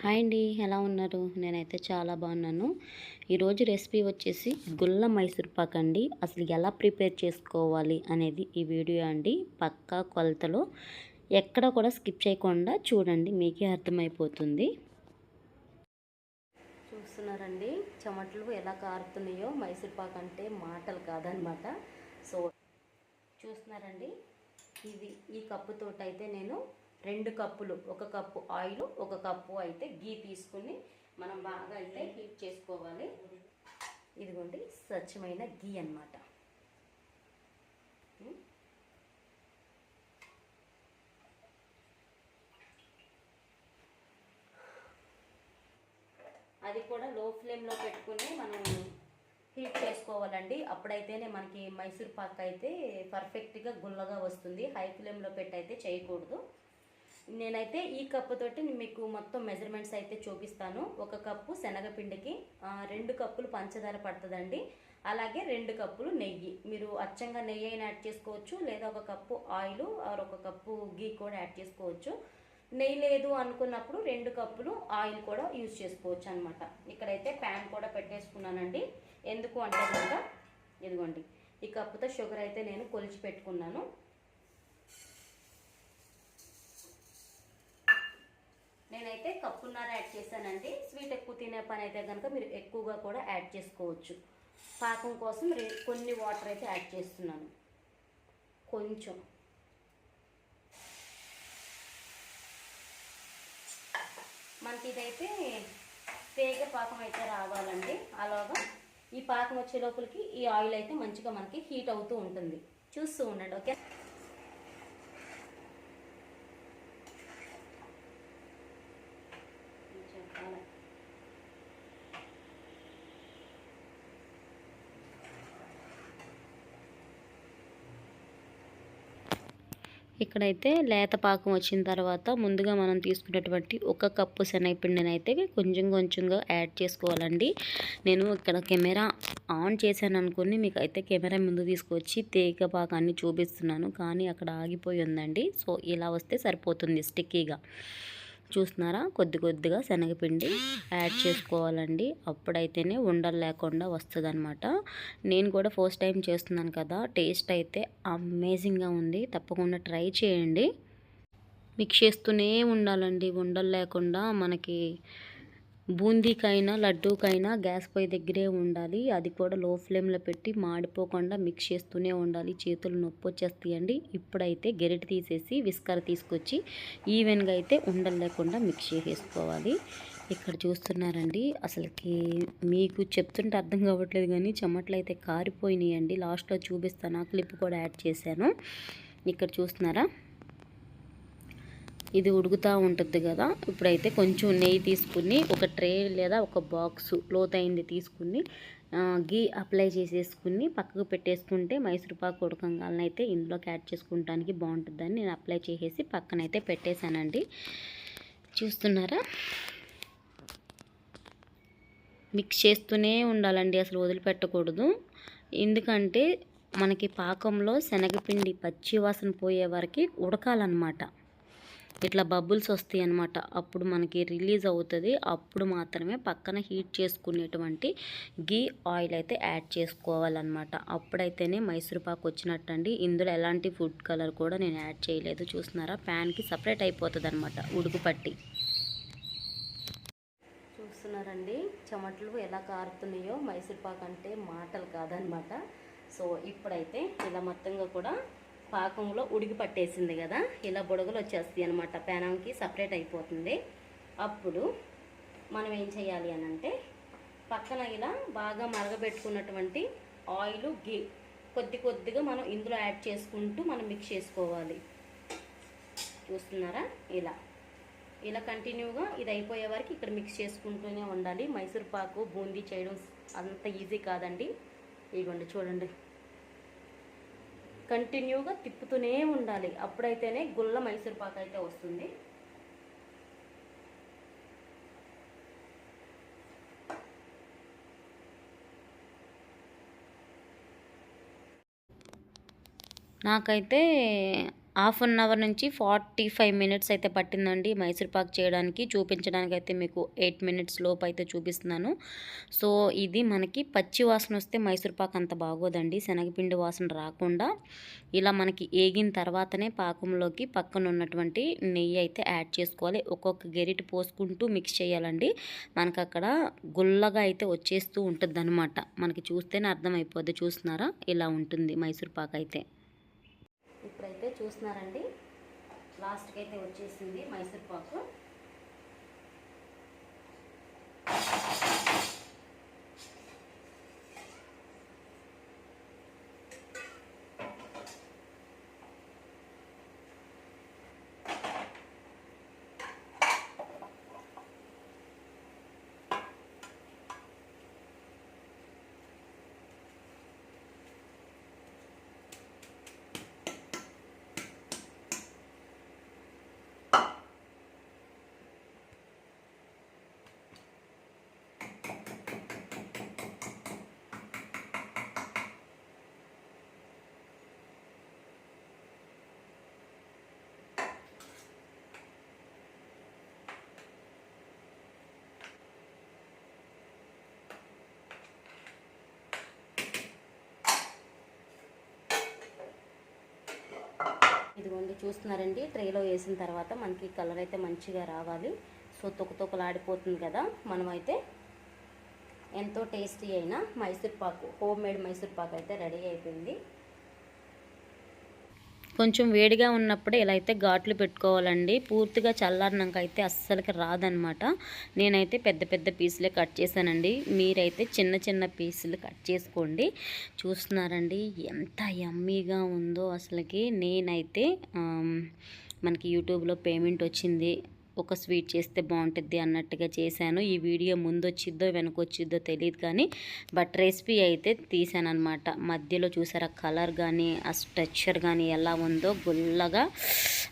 Hi అండి ఎలా ఉన్నారు? నేనైతే చాలా బాగున్నాను. ఈరోజు రెసిపీ వచ్చేసి గుల్ల మైసూర్ పాక్ అండి. అసలు ఎలా ప్రిపేర్ చేసుకోవాలి అనేది ఈ వీడియో అండి. పక్కా కొలతలో ఎక్కడ కూడా స్కిప్ చేయకుండా చూడండి మీకే అర్థమైపోతుంది. చూస్తున్నారండి చెమటలు ఎలా కారుతున్నాయో. మైసూర్ పాక్ అంటే మాటలు కాదనమాట. సో చూస్తున్నారండి. ఇది ఈ కప్పుతోటైతే నేను రెండు కప్పులు ఒక కప్పు ఆయిల్ ఒక కప్పు అయితే గీ తీసుకుని మనం బాగా అయితే హీట్ చేసుకోవాలి. ఇదిగోండి స్వచ్ఛమైన గీ అన్నమాట. అది కూడా లో ఫ్లేమ్లో పెట్టుకుని మనం హీట్ చేసుకోవాలండి. అప్పుడైతేనే మనకి మైసూర్ పాక్ అయితే పర్ఫెక్ట్గా గుల్లగా వస్తుంది. హై ఫ్లేమ్లో పెట్టి అయితే చేయకూడదు. నేనైతే ఈ కప్పుతోటి మీకు మొత్తం మెజర్మెంట్స్ అయితే చూపిస్తాను. ఒక కప్పు శనగపిండికి రెండు కప్పులు పంచదార పడుతుందండి. అలాగే రెండు కప్పులు నెయ్యి. మీరు అచ్చంగా నెయ్యి అయినా యాడ్ చేసుకోవచ్చు లేదా ఒక కప్పు ఆయిల్ ఆర్ ఒక కప్పు గీ కూడా యాడ్ చేసుకోవచ్చు. నెయ్యి లేదు అనుకున్నప్పుడు రెండు కప్పులు ఆయిల్ కూడా యూజ్ చేసుకోవచ్చు అనమాట ఇక్కడైతే ప్యాన్ కూడా పెట్టేసుకున్నానండి. ఎందుకు అంటే కనుక ఇదిగోండి. ఈ కప్పుతో షుగర్ అయితే నేను కొలిచి పెట్టుకున్నాను. నేనైతే కప్పున్నర యాడ్ చేశానండి. స్వీట్ ఎక్కువ తినే పని అయితే కనుక మీరు ఎక్కువగా కూడా యాడ్ చేసుకోవచ్చు. పాకం కోసం కొన్ని వాటర్ అయితే యాడ్ చేస్తున్నాను. కొంచెం. మనకి ఇదైతే తేగ పాకం అయితే రావాలండి. అలాగా ఈ పాకం వచ్చే లోపలికి ఈ ఆయిల్ అయితే మంచిగా మనకి హీట్ అవుతూ ఉంటుంది. చూస్తూ ఉండండి ఓకే చెప్పాలి ఇక్కడైతే లేత పాకం వచ్చిన తర్వాత ముందుగా మనం తీసుకున్నటువంటి ఒక కప్పు శనగపిండిని అయితే కొంచెం కొంచెంగా యాడ్ చేసుకోవాలండి. నేను ఇక్కడ కెమెరా ఆన్ చేశాను అనుకుని మీకు అయితే కెమెరా ముందు తీసుకొచ్చి తేగ పాకాన్ని చూపిస్తున్నాను. కానీ అక్కడ ఆగిపోయి ఉందండి. సో ఇలా వస్తే సరిపోతుంది స్టిక్కీగా. చూస్తున్నారా? కొద్ది కొద్దిగా శనగపిండి యాడ్ చేసుకోవాలండి. అప్పుడైతేనే ఉండలు లేకుండా వస్తుంది నేను కూడా ఫస్ట్ టైం చేస్తున్నాను కదా టేస్ట్ అయితే అమేజింగ్గా ఉంది. తప్పకుండా ట్రై చేయండి. మిక్స్ చేస్తూనే ఉండాలండి. ఉండలు లేకుండా మనకి బూందీకైనా లడ్డూకైనా గ్యాస్ పొయ్యి దగ్గరే ఉండాలి. అది కూడా లో ఫ్లేమ్లో పెట్టి మాడిపోకుండా మిక్స్ చేస్తూనే ఉండాలి. చేతులు నొప్పి వచ్చేస్తాయండి. ఇప్పుడైతే గెరిటి తీసేసి విస్కర్ తీసుకొచ్చి ఈవెన్గా అయితే ఉండలు లేకుండా మిక్స్ చేసేసుకోవాలి. ఇక్కడ చూస్తున్నారండి అసలుకి మీకు చెప్తుంటే అర్థం కావట్లేదు కానీ చెమటలు అయితే కారిపోయినాయండి. లాస్ట్లో చూపిస్తాను ఆ క్లిప్ కూడా యాడ్ చేశాను. ఇక్కడ చూస్తున్నారా? ఇది ఉడుకుతూ ఉంటుంది కదా. ఇప్పుడైతే కొంచెం నెయ్యి తీసుకుని ఒక ట్రే లేదా ఒక బాక్స్ లోతైంది తీసుకుని గీ అప్లై చేసేసుకుని పక్కకు పెట్టేసుకుంటే మైసూర్ ఉడకంగాలను అయితే ఇందులోకి యాడ్ చేసుకుంటానికి బాగుంటుందని నేను అప్లై చేసేసి పక్కనైతే పెట్టేశానండి. చూస్తున్నారా? మిక్స్ చేస్తూనే ఉండాలండి అసలు వదిలిపెట్టకూడదు. ఎందుకంటే మనకి పాకంలో శనగపిండి పచ్చి వాసన పోయే వరకు ఉడకాలన్నమాట. ఇట్లా బబుల్స్ వస్తాయి అనమాట అప్పుడు మనకి రిలీజ్ అవుతుంది. అప్పుడు మాత్రమే పక్కన హీట్ చేసుకునేటువంటి గీ ఆయిల్ అయితే యాడ్ చేసుకోవాలన్నమాట. అప్పుడైతేనే మైసూర్ వచ్చినట్టు వచ్చినట్టండి. ఇందులో ఎలాంటి ఫుడ్ కలర్ కూడా నేను యాడ్ చేయలేదు. చూస్తున్నారా? ప్యాన్కి సపరేట్ అయిపోతుంది అనమాట ఉడుకు పట్టి. చూస్తున్నారండి. చెమటలు ఎలా కారుతున్నాయో మైసూర్ పాక్ అంటే మాటలు కాదనమాట సో ఇప్పుడైతే ఇలా మొత్తంగా కూడా పాకంలో ఉడికి పట్టేసింది కదా ఇలా బుడగలు వచ్చేస్తాయి అనమాట పెనంకి సపరేట్ అయిపోతుంది. అప్పుడు మనం ఏం చేయాలి అని అంటే పక్కన ఇలా బాగా మరగబెట్టుకున్నటువంటి ఆయిల్ గీ కొద్ది కొద్దిగా మనం ఇందులో యాడ్ చేసుకుంటూ మనం మిక్స్ చేసుకోవాలి. చూస్తున్నారా? ఇలా. ఇలా కంటిన్యూగా ఇది అయిపోయే వరకు ఇక్కడ మిక్స్ చేసుకుంటూనే ఉండాలి. మైసూర్ పాకు బూందీ చేయడం అంత ఈజీ కాదండి. ఇదిగోండి చూడండి. కంటిన్యూగా తిప్పుతూనే ఉండాలి. అప్పుడైతేనే గుల్ల మైసూర్పాకు అయితే వస్తుంది. నాకైతే హాఫ్ అన్ అవర్ నుంచి ఫార్టీ ఫైవ్ మినిట్స్ అయితే పట్టిందండి మైసూర్ పాక్ చేయడానికి. చూపించడానికి అయితే మీకు ఎయిట్ మినిట్స్ లోపు అయితే చూపిస్తున్నాను. సో ఇది మనకి పచ్చి వాసన వస్తే మైసూర్ పాక్ అంత బాగోదండి. శనగపిండి వాసన రాకుండా ఇలా మనకి ఏగిన తర్వాతనే పాకంలోకి పక్కన ఉన్నటువంటి నెయ్యి అయితే యాడ్ చేసుకోవాలి. ఒక్కొక్క గెరిటి పోసుకుంటూ మిక్స్ చేయాలండి. మనకు అక్కడ గుల్లగా అయితే వచ్చేస్తూ ఉంటుంది మనకి చూస్తేనే అర్థమైపోద్ది. చూస్తున్నారా? ఇలా ఉంటుంది మైసూర్ పాక్ అయితే. ఇప్పుడైతే చూస్తున్నారండి. లాస్ట్కి అయితే వచ్చేసింది మైసూర్ పాకు. ఇదిగోండి చూస్తున్నారండి. ట్రేలో వేసిన తర్వాత మనకి కలర్ అయితే మంచిగా రావాలి. సో తొక్కతొక్కలాడిపోతుంది కదా. మనమైతే ఎంతో టేస్టీ అయిన మైసూర్ పాకు హోమ్ మేడ్ మైసూర్పాకు అయితే రెడీ అయిపోయింది. కొంచెం వేడిగా ఉన్నప్పుడే ఇలా అయితే ఘాట్లు పెట్టుకోవాలండి. పూర్తిగా చల్లారినాక అయితే అస్సలకి రాదనమాట. నేనైతే పెద్ద పెద్ద పీసులే కట్ చేశానండి. మీరైతే చిన్న చిన్న పీసులు కట్ చేసుకోండి. చూస్తున్నారండి ఎంత యమ్మీగా ఉందో అసలుకి. నేనైతే మనకి యూట్యూబ్లో పేమెంట్ వచ్చింది. ఒక స్వీట్ చేస్తే బాగుంటుంది అన్నట్టుగా చేశాను. ఈ వీడియో ముందు వచ్చిద్దో వెనకొచ్చిద్దో తెలియదు కానీ బట్ రెసిపీ అయితే తీసాను అనమాట మధ్యలో చూసారా కలర్ కానీ ఆ స్ట్రక్చర్ కానీ ఎలా ఉందో గుల్లగా.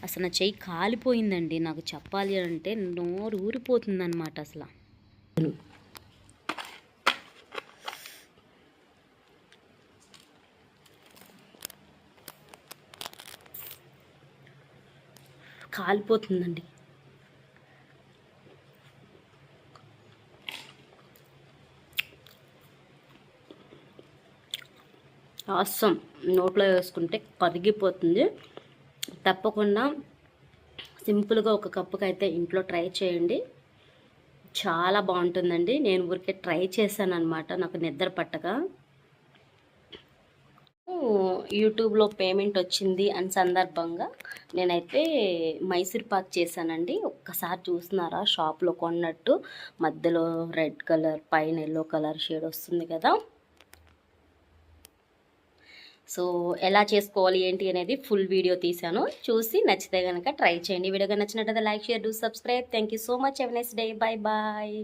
అసలు నా చెయ్యి కాలిపోయిందండి. నాకు చెప్పాలి అంటే నోరు ఊరిపోతుందన్నమాట అసలు. కాలిపోతుందండి. ఆసం నోట్లో వేసుకుంటే కరిగిపోతుంది. తప్పకుండా సింపుల్గా ఒక కప్పుకి అయితే ఇంట్లో ట్రై చేయండి. చాలా బాగుంటుందండి. నేను ఊరికే ట్రై చేశాను అనమాట నాకు నిద్ర పట్టక. యూట్యూబ్లో పేమెంట్ వచ్చింది అని సందర్భంగా నేనైతే మైసూర్ పాక్ చేశానండి. ఒక్కసారి చూస్తున్నారా షాప్లో కొన్నట్టు. మధ్యలో రెడ్ కలర్ పైన ఎల్లో కలర్ షేడ్ వస్తుంది కదా. సో ఎలా చేసుకోవాలి ఏంటి అనేది ఫుల్ వీడియో తీశాను. చూసి నచ్చితే కనుక ట్రై చేయండి. వీడియో నచ్చినట్లయితే like share do subscribe thank you so much have next day bye bye